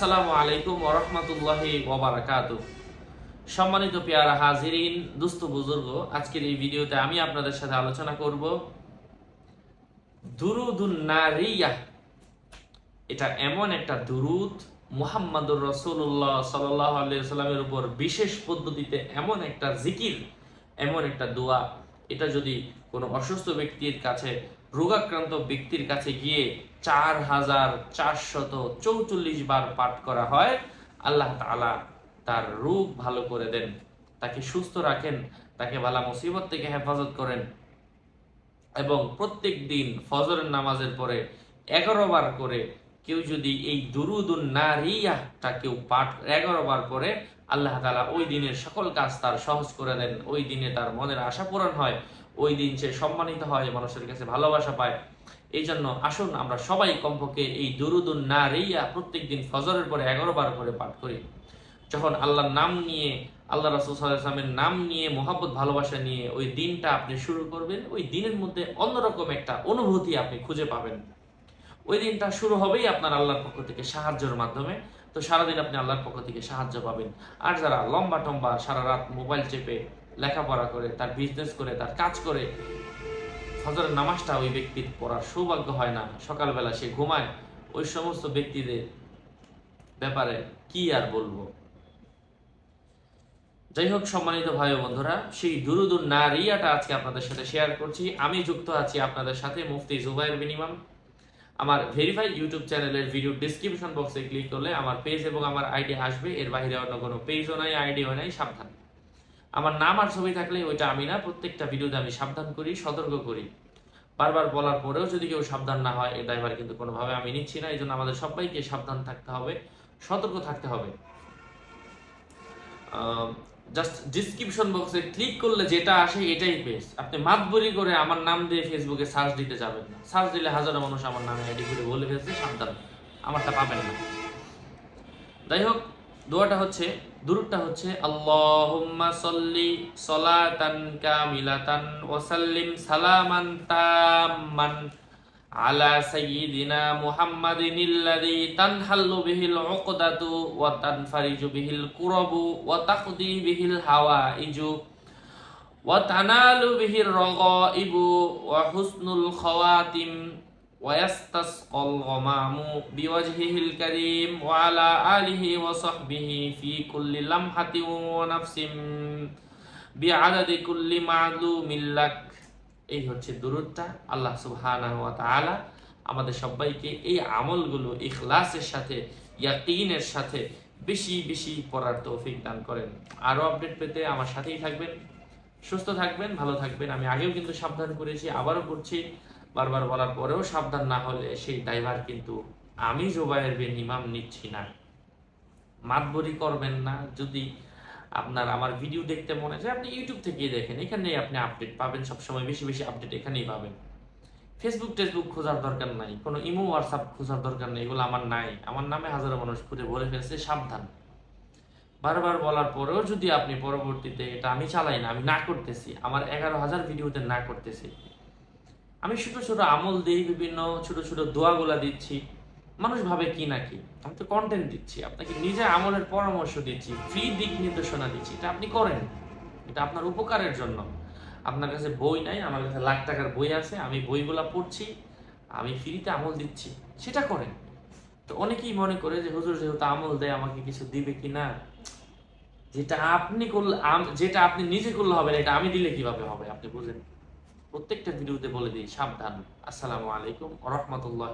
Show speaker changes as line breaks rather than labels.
আসসালামু আলাইকুম ওরহমতুল্লাহি ওবারাকাতু সম্মানিত পেয়ারা হাজিরিন, দুস্থ বুজুর্গ, আজকের এই ভিডিওতে আমি আপনাদের সাথে আলোচনা করব দুরুদুন নারিয়া। এটা এমন একটা দুরুদ, মুহাম্মাদুর রসুল্লাহ সাল্লাহ সাল্লামের উপর বিশেষ পদ্ধতিতে এমন একটা জিকির, এমন একটা দোয়া এটা যদি কোনো অসুস্থ ব্যক্তির কাছে, রোগাক্রান্ত ব্যক্তির কাছে গিয়ে চার হাজার চারশত চৌচল্লিশ বার পাঠ করা হয়, আল্লাহ তাআলা তার রোগ ভালো করে দেন, তাকে সুস্থ রাখেন, তাকে বালা মুসিবত থেকে হেফাজত করেন এবং প্রত্যেক দিন ফজরের নামাজের পরে এগারো বার করে কেউ যদি এই দুরুদুন নারিয়াটা কেউ পাঠ এগারো বার করে আল্লাহ তালা ওই দিনের সকল কাজ তার সহজ করে দেন, ওই দিনে তার মনের আশা পূরণ হয়, ওই দিন সে সম্মানিত হয়, মানুষের কাছে ভালোবাসা পায়। এই জন্য আসুন আমরা সবাই কমপক্ষে এই দুরুদুন নারিয়া প্রত্যেক দিন ফজরের পরে এগারো বার করে পাঠ করি। যখন আল্লাহর নাম নিয়ে, আল্লাহ রাসুল সাল্লামের নাম নিয়ে, মোহাব্বত, ভালোবাসা নিয়ে ওই দিনটা আপনি শুরু করবেন, ওই দিনের মধ্যে অন্যরকম একটা অনুভূতি আপনি খুঁজে পাবেন। ওই দিনটা শুরু হবেই আপনার আল্লাহর পক্ষ থেকে সাহায্যের মাধ্যমে। তো সারাদিন আপনি আল্লাহর পক্ষ থেকে সাহায্য পাবেন। আর যারা লম্বা টম্বা সারা রাত মোবাইল চেপে লেখাপড়া করে, তার বিজনেস করে, তার কাজ করে, ফজরের নামাজটা ওই ব্যক্তির পড়ার সৌভাগ্য হয় না। সকালবেলা সে ঘুমায়, ওই সমস্ত ব্যক্তিদের ব্যাপারে কি আর বলব? যাই হোক, সম্মানিত ভাই বন্ধুরা, সেই দুরুদুন নারিয়াটা আজকে আপনাদের সাথে শেয়ার করছি। আমি যুক্ত আছি আপনাদের সাথে মুফতি জুবাইর বিনিমাম আমার ভেরিফাইড ইউটিউব চ্যানেলের ভিডিও ডিসক্রিপশন বক্সে ক্লিক করলে আমার পেজ এবং আমার আইডি আসবে। এর বাইরে অন্য কোনো পেজও নাই আইডিও নাই, সাবধান। আমার নাম আর ছবি থাকলে ওইটা আমি না, প্রত্যেকটা ভিডিওতে আমি সাবধান করি, সতর্ক করি। বারবার বলার পরেও যদি কেউ সাবধান না হয় এই ড্রাইভার কিন্তু কোনোভাবে আমি নিচ্ছি না। এই জন্য আমাদের সবাইকে সাবধান থাকতে হবে, সতর্ক থাকতে হবে। জাস্ট ডিসক্রিপশন বক্সে ক্লিক করলে যেটা আসে এটাই পেজ আপনি মাতবরি করে আমার নাম দিয়ে ফেসবুকে সার্চ দিতে যাবেন না। সার্চ দিলে হাজারো মানুষ আমার নামে আইডি করে বলে ফেলছে, সাবধান। আমারটা পাবেন না। যাই হোক দোয়াটা হচ্ছে, দুরুদটা হচ্ছে, আল্লাহুম্মা সাল্লি সালাতান কামিলাতান ওয়া সাল্লিম সালামান তাম্মান আলা সাইয়্যিদিনা মুহাম্মাদিন আল্লাযী তানহাল্লু বিহিল উকদাতু ওয়া তানফারিজু বিহিল কুরাবু ওয়া তাকদি বিহিল হাওয়াইজু ওয়া তানালু বিহির রাগাইবু ওয়া হুসনুল খাওয়াতিম ওয়া ইয়াস্তাসকাল গামামু বিওয়াজহিহিল কারীম ওয়া আলা আলিহি ওয়া সাহবিহি ফি কুল্লি লামহাতিন ওয়া নাফসিন বিআদাদি কুল্লি মা'লুমিন লাক। এই হচ্ছে দুরুদটা আল্লাহ তাআলা আমাদের সবাইকে এই আমলগুলো ইখলাসের সাথে, ইয়াকিনের সাথে বেশি বেশি পড়ার তৌফিক দান করেন। আরও আপডেট পেতে আমার সাথেই থাকবেন। সুস্থ থাকবেন, ভালো থাকবেন। আমি আগেও কিন্তু সাবধান করেছি, আবারও করছি। বারবার বলার পরেও সাবধান না হলে সেই ড্রাইভার কিন্তু আমি জোবায়ের বিন ইমাম নিচ্ছি না। মাতবরি করবেন না। যদি আপনার আমার ভিডিও দেখতে মনে চায়, আপনি ইউটিউব থেকেই দেখেন, এখানেই আপনি আপডেট পাবেন, সবসময় বেশি বেশি আপডেট এখানেই পাবেন। ফেসবুক টেসবুক খোঁজার দরকার নাই, কোনো ইমো হোয়াটসঅ্যাপ খোঁজার দরকার নেই, এগুলো আমার নাই। আমার নামে হাজারো মানুষ খুঁজে বলে ফেলছে, সাবধান। বারবার বলার পরেও যদি আপনি পরবর্তীতে এটা আমি চালাই না, আমি না করতেছি, আমার এগারো হাজার ভিডিওতে না করতেছি। আমি ছোটো ছোটো আমল দিই, বিভিন্ন ছোটো ছোটো দোয়াগুলা দিচ্ছি। মানুষ ভাবে কি নাকি আমি তো কন্টেন্ট দিচ্ছি, আপনাকে নিজে আমলের পরামর্শ দিচ্ছি ফ্রি দিক নির্দেশনা দিচ্ছি, এটা আপনি করেন। এটা আপনার উপকারের জন্য। আপনার কাছে বই নাই, আমার কাছে লাখ টাকার বই আছে, আমি বইগুলা পড়ছি, আমি ফ্রিতে আমল দিচ্ছি, সেটা করেন। তো অনেকেই মনে করে যে, হুজুর, যেহেতু আমল দেয়, আমাকে কিছু দিবে কি না? যেটা আপনি করলে যেটা আপনি নিজে করলে হবে না, এটা আমি দিলে কীভাবে হবে? আপনি বুঝেন। প্রত্যেকটা ভিডিওতে বলে দিই, সাবধান। আসসালামু আলাইকুম রহমতুল্লাহ